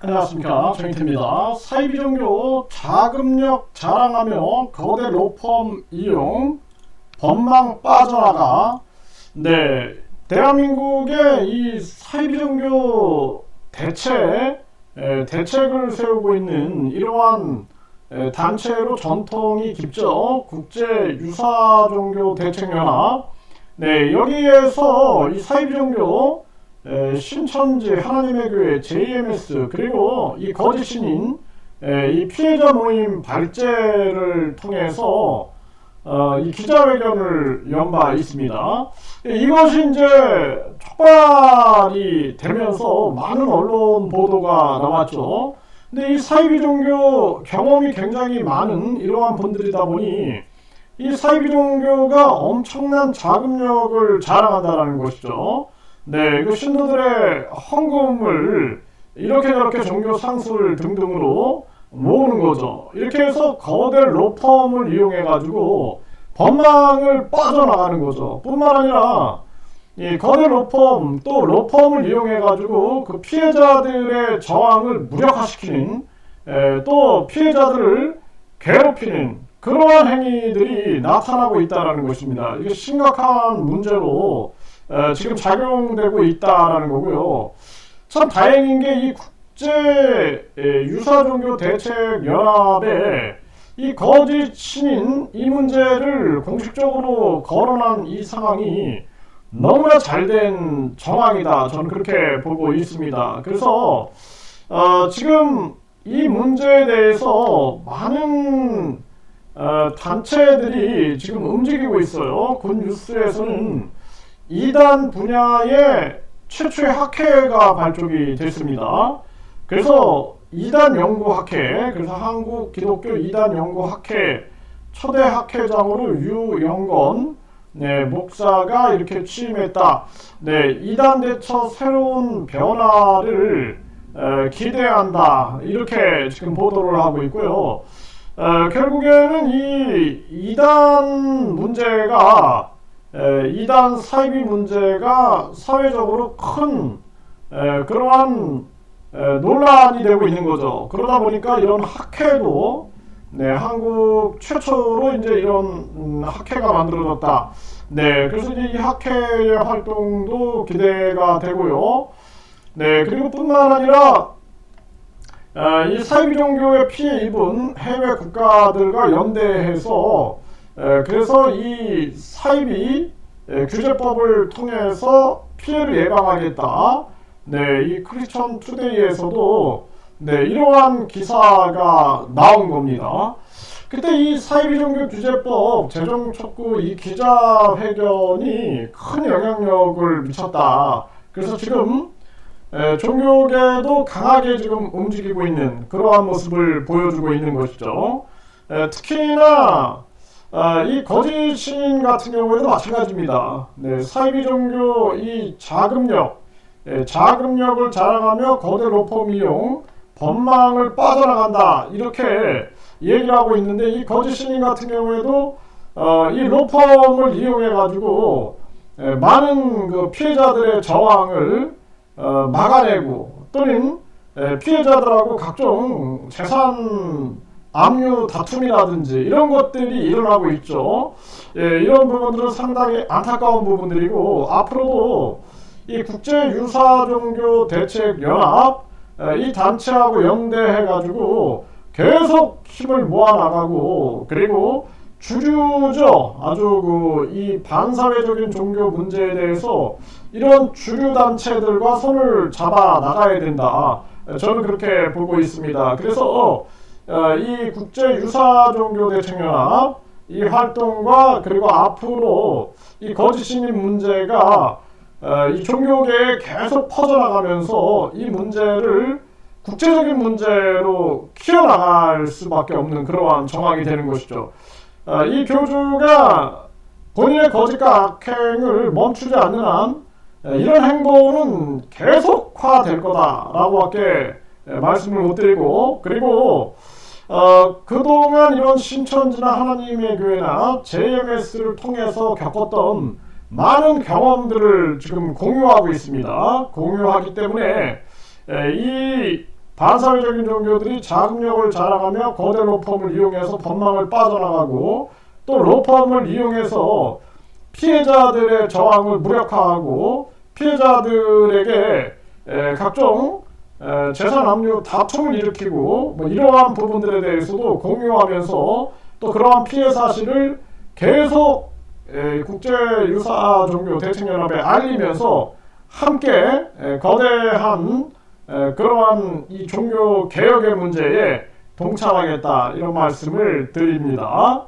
안녕하십니까. 정인태입니다. 사이비 종교 자금력 자랑하며 거대 로펌 이용 법망 빠져나가. 네 대한민국의 이 사이비 종교 대체 에, 대책을 세우고 있는 이러한 에, 단체로 전통이 깊죠. 국제 유사 종교 대책 연합. 네 여기에서 이 사이비 종교 에, 신천지 하나님의 교회 JMS 그리고 이 거짓 신인 에, 이 피해자 모임 발제를 통해서 어, 이 기자회견을 연 바 있습니다. 예, 이것이 이제 촉발이 되면서 많은 언론 보도가 나왔죠. 근데 이 사이비 종교 경험이 굉장히 많은 이러한 분들이다 보니 이 사이비 종교가 엄청난 자금력을 자랑한다라는 것이죠. 네, 그 신도들의 헌금을 이렇게 저렇게 종교 상술 등등으로 모으는 거죠. 이렇게 해서 거대 로펌을 이용해 가지고 법망을 빠져나가는 거죠. 뿐만 아니라 이 거대 로펌 또 로펌을 이용해 가지고 그 피해자들의 저항을 무력화시키는 에, 또 피해자들을 괴롭히는 그러한 행위들이 나타나고 있다는 것입니다. 이게 심각한 문제로 에, 지금 작용되고 있다라는 거고요. 참 다행인 게 이 국제 에, 유사 종교 대책 연합에 이 거짓 신인 이 문제를 공식적으로 거론한 이 상황이 너무나 잘 된 정황이다. 저는 그렇게 보고 있습니다. 그래서 어, 지금 이 문제에 대해서 많은 어, 단체들이 지금 움직이고 있어요. 군 뉴스에서는 이단 분야의 최초의 학회가 발족이 됐습니다. 그래서 이단 연구 학회, 그래서 한국 기독교 이단 연구 학회 초대 학회장으로 유영건 네, 목사가 이렇게 취임했다. 네, 이단 대처 새로운 변화를 에, 기대한다. 이렇게 지금 보도를 하고 있고요. 에, 결국에는 이 이단 문제가 에, 이단 사이비 문제가 사회적으로 큰 에, 그러한 에, 논란이 되고 있는 거죠. 그러다 보니까 이런 학회도 네, 한국 최초로 이제 이런 음, 학회가 만들어졌다. 네, 그래서 이제 이 학회의 활동도 기대가 되고요. 네, 그리고 뿐만 아니라 아, 이 사이비 종교의 피해 입은 해외 국가들과 연대해서 에, 그래서 이 사이비 에, 규제법을 통해서 피해를 예방하겠다. 네, 이 크리스천 투데이에서도 네, 이러한 기사가 나온 겁니다. 그때 이 사이비 종교 규제법 제정 촉구 이 기자회견이 큰 영향력을 미쳤다. 그래서 지금 에, 종교계도 강하게 지금 움직이고 있는 그러한 모습을 보여주고 있는 것이죠. 에, 특히나 아, 이 거짓 신인 같은 경우에도 마찬가지입니다. 네, 사이비 종교 이 자금력, 에, 자금력을 자랑하며 거대 로펌 이용 법망을 빠져나간다 이렇게 얘기를 하고 있는데 이 거짓 신인 같은 경우에도 어, 이 로펌을 이용해 가지고 많은 그 피해자들의 저항을 어, 막아내고 또는 에, 피해자들하고 각종 재산 압류 다툼이라든지 이런 것들이 일어나고 있죠. 예, 이런 부분들은 상당히 안타까운 부분들이고 앞으로도 이 국제 유사 종교 대책 연합 에, 이 단체하고 연대해 가지고 계속 힘을 모아 나가고 그리고 주류죠. 아주 그 이 반사회적인 종교 문제에 대해서 이런 주류 단체들과 손을 잡아 나가야 된다. 저는 그렇게 보고 있습니다. 그래서 어, 이 국제 유사 종교 대책연합 이 활동과 그리고 앞으로 이 거짓 신임 문제가 어, 이 종교계에 계속 퍼져나가면서 이 문제를 국제적인 문제로 키워나갈 수밖에 없는 그러한 정황이 되는 것이죠. 어, 이 교주가 본인의 거짓과 악행을 멈추지 않는 한 이런 행보는 계속화될 거다라고밖에 말씀을 못 드리고 그리고 어, 그동안 이런 신천지나 하나님의 교회나 JMS를 통해서 겪었던 많은 경험들을 지금 공유하고 있습니다. 공유하기 때문에 이 반사회적인 종교들이 자금력을 자랑하며 거대 로펌을 이용해서 법망을 빠져나가고 또 로펌을 이용해서 피해자들의 저항을 무력화하고 피해자들에게 에, 각종 에, 재산 압류 다툼을 일으키고 뭐 이러한 부분들에 대해서도 공유하면서 또 그러한 피해 사실을 계속 에, 국제유사 종교 대책연합에 알리면서 함께 에, 거대한 에, 그러한 이 종교 개혁의 문제에 동참하겠다 이런 말씀을 드립니다.